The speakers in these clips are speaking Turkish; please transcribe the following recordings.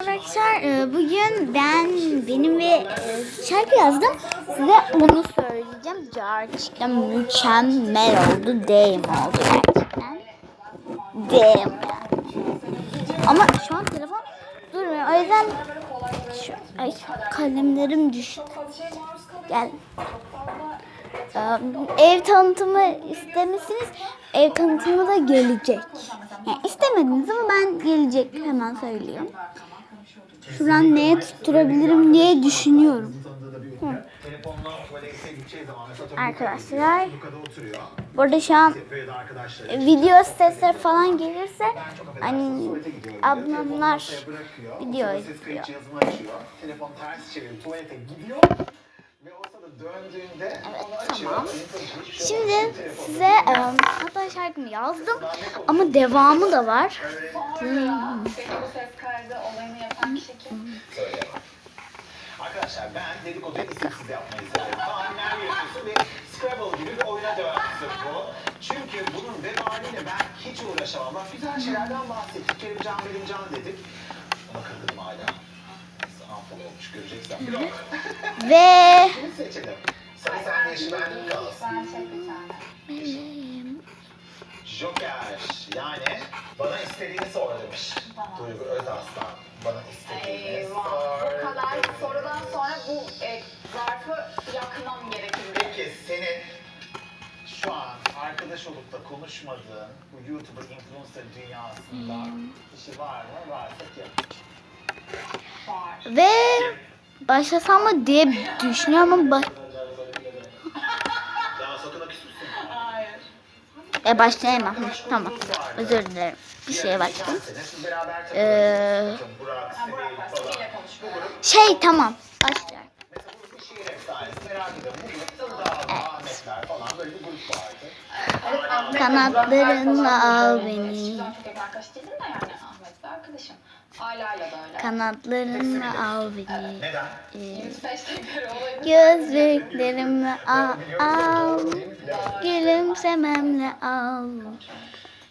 Arkadaşlar e, bugün ben benim ve e, şarkı yazdım. Size onu söyleyeceğim. Gerçekten mükemmel oldu. Deyim oldu gerçekten. Deyim. Ama şu an telefon durmuyor. O yüzden şu, ay, kalemlerim düştü. Gel. Ee, ev tanıtımı istemişsiniz. Ev tanıtımı da gelecek. Yani istemediniz ama ben gelecek hemen söylüyorum. Şuradan neye tutturabilirim diye düşünüyorum. Tabii Arkadaşlar burada şu an video sesleri falan gelirse hani ablamlar video izliyor. açıyor. tamam. Şimdi size e, hatta şarkımı yazdım ama devamı da var. Arkadaşlar ben dedikoduyu isimsiz yapmayı severim. Tahminler yapıyorsun ve Scrabble gibi bir oyuna dönsün bu. Çünkü bunun vebaliyle ben hiç uğraşamam. Bak güzel şeylerden bahsettik. Kerimcan Belimcan dedik. Ama kırdım hala. Ampul olmuş göreceksen. Ve Kimi seçelim? Sarı sen yeşil ben kalsın. Joker. Yani bana istediğini sor demiş. Duygu Özaslan. Bana istediğini Eyvah. sor. Bu kadar sorudan sonra bu e, zarfı yakmam gerekir. Peki senin şu an arkadaş olup da konuşmadığın bu YouTuber influencer dünyasında kişi var mı? Varsa kim? Var. ve başlasam mı diye düşünüyorum ama baş... Ya sakın küs müsün? Hayır. E başlayamam. Tamam. Özür dilerim. Bir şeye baktım. Siz beraber Ee, takılıyorsunuz. Burak, Ha, Burak var. Selin falan. Seninle konuşuyorum. Şey tamam. Başlar. Mesela bu bir şiir efsanesi merak ediyorum. Bu grupta Dağ, Ahmetler falan böyle bir grup vardı. Evet, Ahmet Kanatlarınla al Burak beni. Eskiden çok yakın arkadaş değilim de yani Ahmet'le arkadaşım. Ala'yla da öyle. Kanatlarınla al beni. Neden? Ee, 105 tekrar olayını Gözlüklerimle al, al. Gülümsememle al.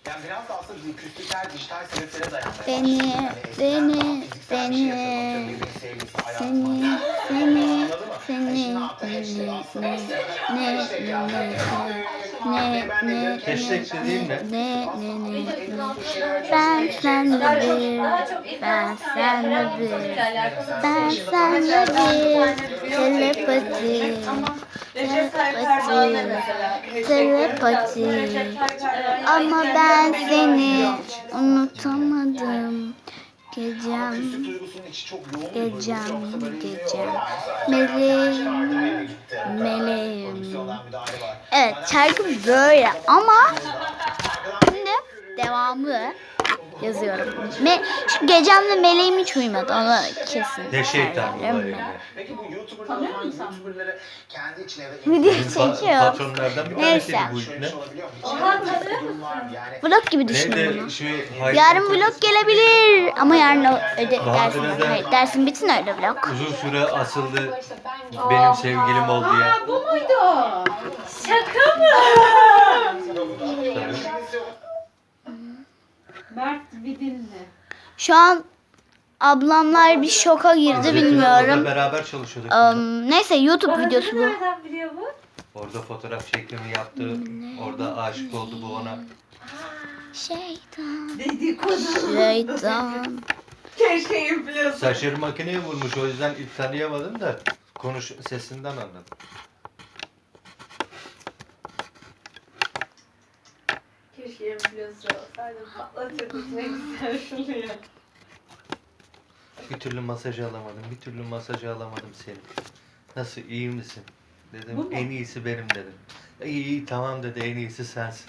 Yani biraz da aslında küslükler dijital sebeplere dayanmaya Beni, başladı. Yani eskiden beni, daha fiziksel bir şey beni, yapıyordun, atıyorum, sevgilisi Seni, hayatına. Anladın mı? seni, Yani şimdi ne, aslında ne, hashtag ne, yapıyor. ne, Ben ne, de ne, diyorum ne, ki, ne, aslında ne. bir şeyler Ben çözmeye sende çalışıyorum. bir, ben sende bir, ben sende bir, telepati, Recep Tayyip Erdoğan'da mesela. telepati. Ama ben seni unutamadım. Gecem, Küslük duygusunun içi çok yoğun bir duygu. gecem, Yoksa böyle bir. gecem. şey olmaz. Meleğim, Gitti. meleğim. Prodüksiyondan müdahale var. Evet şarkı böyle ama şimdi devamı yazıyorum. Me şu gecemle meleğim hiç uyumadı onu kesin Ne şeytan söylerim ben. Peki bu YouTuber'lar YouTuber'ları kendi içine Video çekiyor. patronlardan bir Neyse. tanesiydi bu şöyle bir ne? şey? Orhan tanıyor Vlog gibi düşünün Neydi bunu. şu hayır- Yarın vlog gelebilir ama yarın o öde, dersin, hayır, dersin bitsin öyle vlog. Uzun süre asıldı benim sevgilim ol diye. Aa bu muydu? Şaka mı? Mert bir dinle. Şu an ablamlar bir şoka girdi bilmiyorum. beraber çalışıyorduk. Um, neyse YouTube videosu bu. Nereden biliyor bu? Orada fotoğraf çekimi yaptı. Orada aşık oldu bu ona. Şeytan, Dedikodu. şeytan. Keşke influencer. Saçları makineye vurmuş o yüzden ilk tanıyamadım da konuş sesinden anladım. Olsaydım patlatırdık ne güzel şunu ya. Bir türlü masajı alamadım. Bir türlü masajı alamadım seni. Nasıl iyi misin? Dedim Bu mu? en iyisi benim dedim. İyi iyi tamam dedi en iyisi sensin.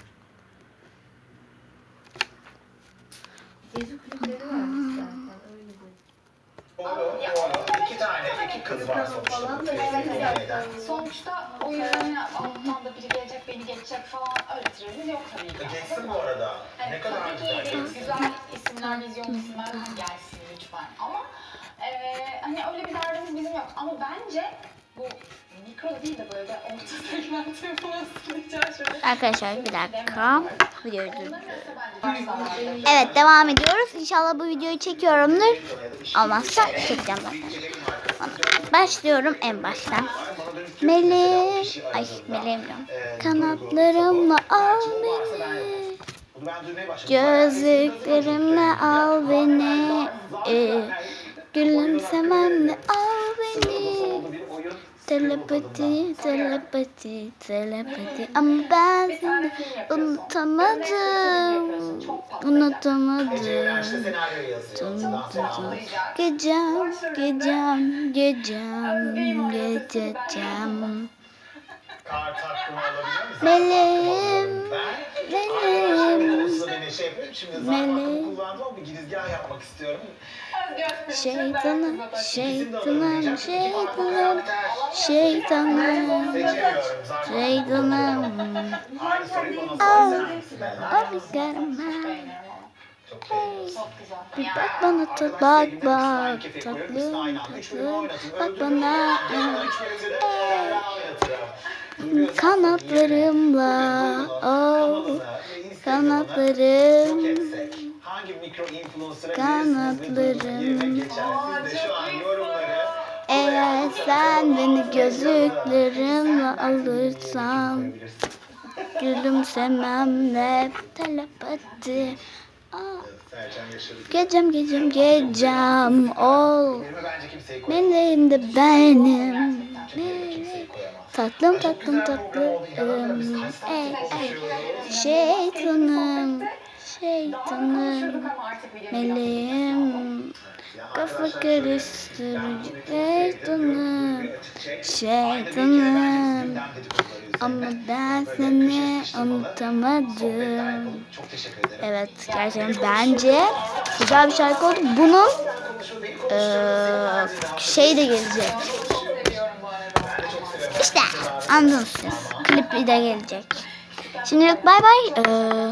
Gezi kulüpleri varmış zaten öyle de. Oğlu, oğlu, iki tane, iki kız var sonuçta. Türkiye'de. Sonuçta o yüzden ya, alttan da biri gelecek beni geçecek falan öyle tribimiz yok tabii ki. Geçsin bu arada. Ne kadar tabii güzel. güzel isimler, vizyon isimler gelsin lütfen. Ama eee hani öyle bir derdimiz bizim yok. Ama bence Bu mikro değil de böyle orta segmentin falan sileceğim şöyle. Arkadaşlar bir dakika. Videoyu durduruyorum. Evet devam ediyoruz. İnşallah bu videoyu çekiyorumdur. Olmazsa çekeceğim zaten. Başlıyorum en baştan. Meleğim, ay meleğim diyorum. Kanatlarımla al beni. Ben. Gözlüklerimle al beni. Ee, gülümsememle al beni. Oldu bir oyun. Telepati, telepati, telepati. Ama ben seni unutamadım. Unutamadım. Devamlı. Gecem, gecem, gecem, gecem. Meleğim, meleğim, beni şey yapıyorum. Şimdi zaten hakkımı kullandım ama bir girizgah yapmak istiyorum. şeytanım, şeytanım, şeytanım, şeytanım, şeytanım. Aynı soruyu bana güzel. Bir bak bana tat, bak bak, tatlı, tatlı, bak bana. Kanatlarımla, oh, kanatlarım, Kanatlarım. eğer sen beni gözlüklerimle alırsan, gülümsememle telepati. Aa, Yaşar'ı. Gecem gecem gecem ol, meleğim de benim. Koyamaz. Tatlım tatlım tatlım, ey ey, şeytanım, şeytanım, meleğim, kafa karıştırıcı, şeytanım, şeytanım. Ama ben seni unutamadım. Evet gerçekten bence güzel bir şarkı oldu. Bunun eee şey de gelecek. İşte anladınız siz. Klipi de gelecek. Şimdilik bay bay. İşte.